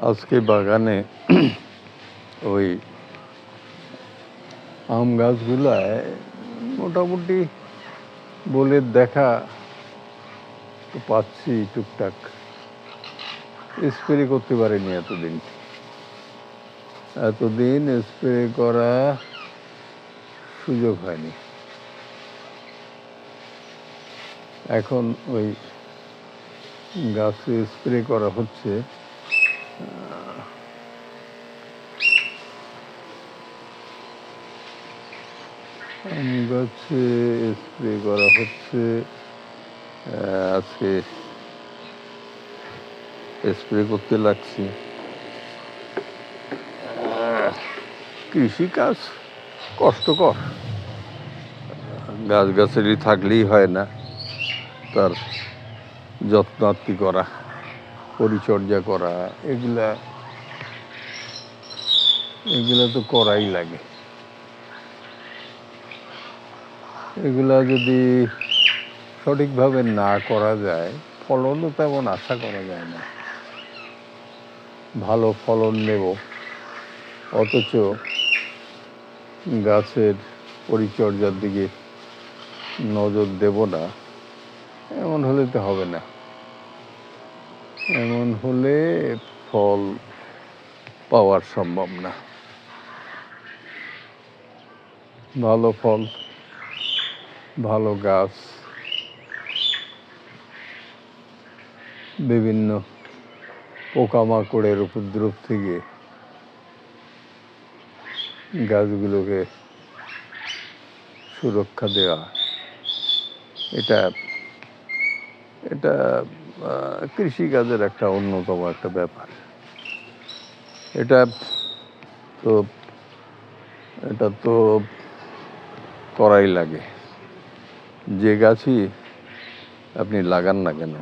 আজকে বাগানে ওই আম গাছগুলায় মোটামুটি বলে দেখা তো পাচ্ছি টুকটাক। স্প্রে করতে পারিনি এতদিন। এতদিন স্প্রে করা সুযোগ হয়নি। এখন ওই গাছে স্প্রে করা হচ্ছে। গাছে স্প্রে করা হচ্ছে আজকে স্প্রে করতে লাগছি। কৃষিকাজ কষ্টকর। গাছ গাছালি থাকলেই হয় না, তার যত্নার্থী করা, পরিচর্যা করা, এগুলা এগুলা তো করাই লাগে। এগুলা যদি সঠিকভাবে না করা যায় ফলনও তেমন আশা করা যায় না। ভালো ফলন নেব। অথচ গাছের পরিচর্যার দিকে নজর দেব না। এমন হলে তো হবে না। এমন হলে ফল পাওয়ার সম্ভব না। ভালো ফল ভালো গাছ, বিভিন্ন পোকামাকড়ের উপদ্রব থেকে গাছগুলোকে সুরক্ষা দেওয়া। এটা এটা কৃষিকাজের একটা অন্যতম একটা ব্যাপার। এটা তো এটা তো করাই লাগে। যে গাছই আপনি লাগান না কেন,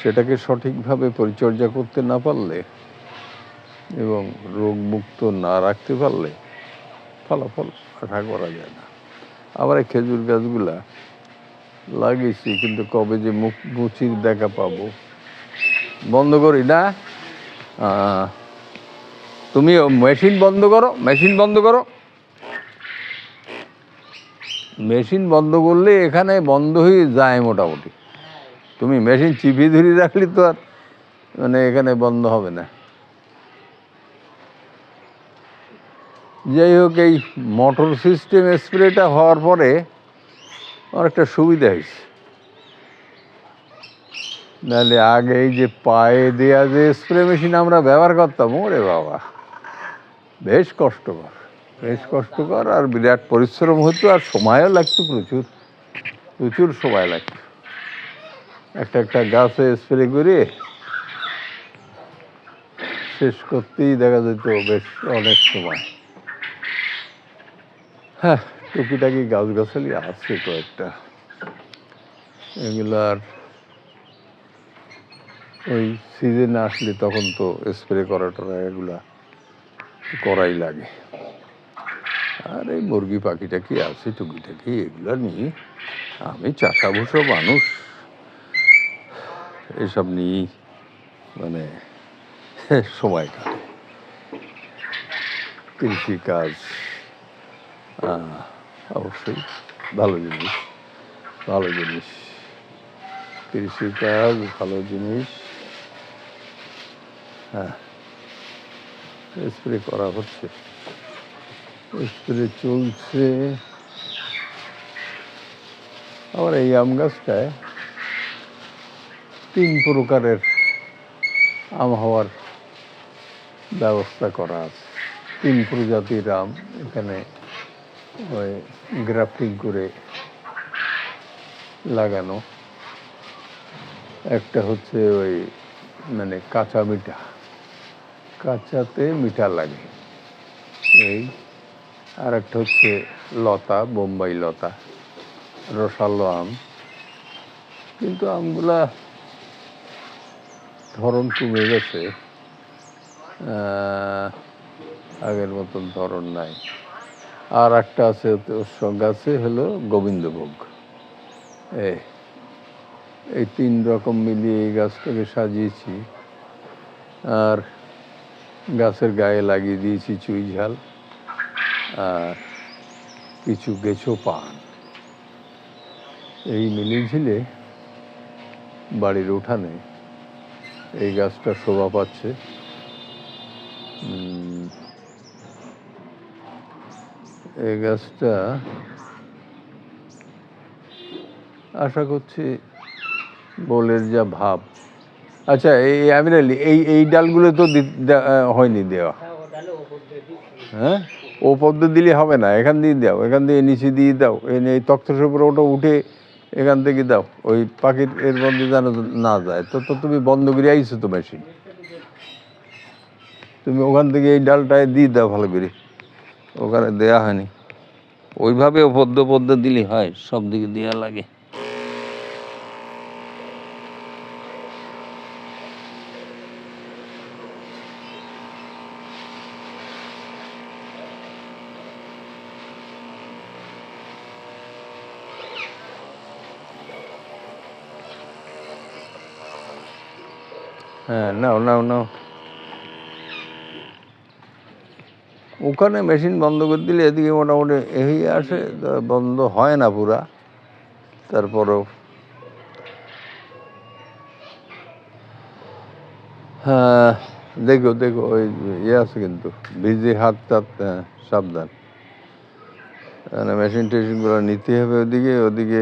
সেটাকে সঠিকভাবে পরিচর্যা করতে না পারলে এবং রোগমুক্ত না রাখতে পারলে ফলাফল আশা করা যায় না। আবার এই খেজুর গাছগুলা লাগিয়েছি, কিন্তু কবে যে মুখ, মুচির দেখা পাবো। বন্ধ করি না? তুমি মেশিন বন্ধ করো, মেশিন বন্ধ করো। মেশিন বন্ধ করলে এখানে বন্ধ হয়ে যায় মোটামুটি। তুমি মেশিন চিপি ধরে রাখলে তো আর মানে এখানে বন্ধ হবে না। যাই হোক, এই মোটর সিস্টেম স্প্রেটা হওয়ার পরে অনেকটা সুবিধা হয়েছে। নাহলে আগে এই যে পায়ে দেয়া যে স্প্রে মেশিন আমরা ব্যবহার করতাম, ওরে বাবা, বেশ কষ্টকর। বেশ কষ্টকর আর বিরাট পরিশ্রম হতো আর সময়ও লাগতো প্রচুর। প্রচুর সময় লাগতো। একটা একটা গাছে স্প্রে করে শেষ করতেই দেখা যেত বেশ অনেক সময়। হ্যাঁ টুকিটাকি গাছগাছালি আছে কয়েকটা। এগুলার ওই সিজন আসলে তখন তো স্প্রে করা টরা এগুলা করাই লাগে। আর এই মুরগি পাখিটা কি আছে টুকিটাকি এগুলো নিয়ে আমি চাষাভুষো মানুষ। এসব নিয়েই মানে সময় কাটে। কৃষিকাজ অবশ্যই ভালো জিনিস ভালো জিনিস। কৃষিকাজ, ভালো জিনিস। হ্যাঁ স্প্রে করা হচ্ছে। স্প্রে চলছে। আবার এই আম গাছটায় তিন প্রকারের আম হওয়ার ব্যবস্থা করা আছে। তিন প্রজাতির আম এখানে ওই গ্রাফটিং করে লাগানো। একটা হচ্ছে ওই মানে কাঁচা মিঠা। কাঁচাতে মিঠা লাগে। এই আর একটা হচ্ছে লতা, বোম্বাই লতা, রসালো আম। কিন্তু আমগুলা ধরন কমে গেছে। আগের মতন ধরন নাই। আর একটা আছে, ওর সঙ্গে আছে হলো গোবিন্দভোগ। এই তিন রকম মিলিয়ে এই গাছটাকে সাজিয়েছি। আর গাছের গায়ে লাগিয়ে দিয়েছি চুই ঝাল। কিছু গেছো পান। এই মিলিয়ে ঝিলে বাড়ির উঠানে এই গাছটা শোভা পাচ্ছে। এই গাছটা আশা করছি বোলের যা ভাব। আচ্ছা এই আমিরাল এই এই ডালগুলো তো হয়নি দেওয়া। হ্যাঁ? ও পদ্ম দিলে হবে না, এখান দিয়ে দাও, এখান দিয়ে নিচে দিয়ে দাও এনে এই তক্তের উপরে ওটা উঠে এখান থেকে দাও, ওই পাখির এর মধ্যে যেন না যায়। তো তো তুমি বন্ধ করে আইছো তো মেশিন তুমি ওখান থেকে এই ডালটায় দিয়ে দাও ভালো করে। ওখানে দেয়া হয়নি। ওইভাবে পদ্ম পদ্ম দিলে হয় সব দিকে দেওয়া লাগে। নাও নাও নাও। ওখানে মেশিন বন্ধ করে দিলে এদিকে মোটামুটি এই আসে বন্ধ হয় না পুরা। তারপরও হ্যাঁ দেখো দেখো ওই ইয়ে আছে কিন্তু ভিজে হাত টাত হ্যাঁ, সাবধান। মানে মেশিন টেশিনগুলো নিতে হবে ওদিকে ওদিকে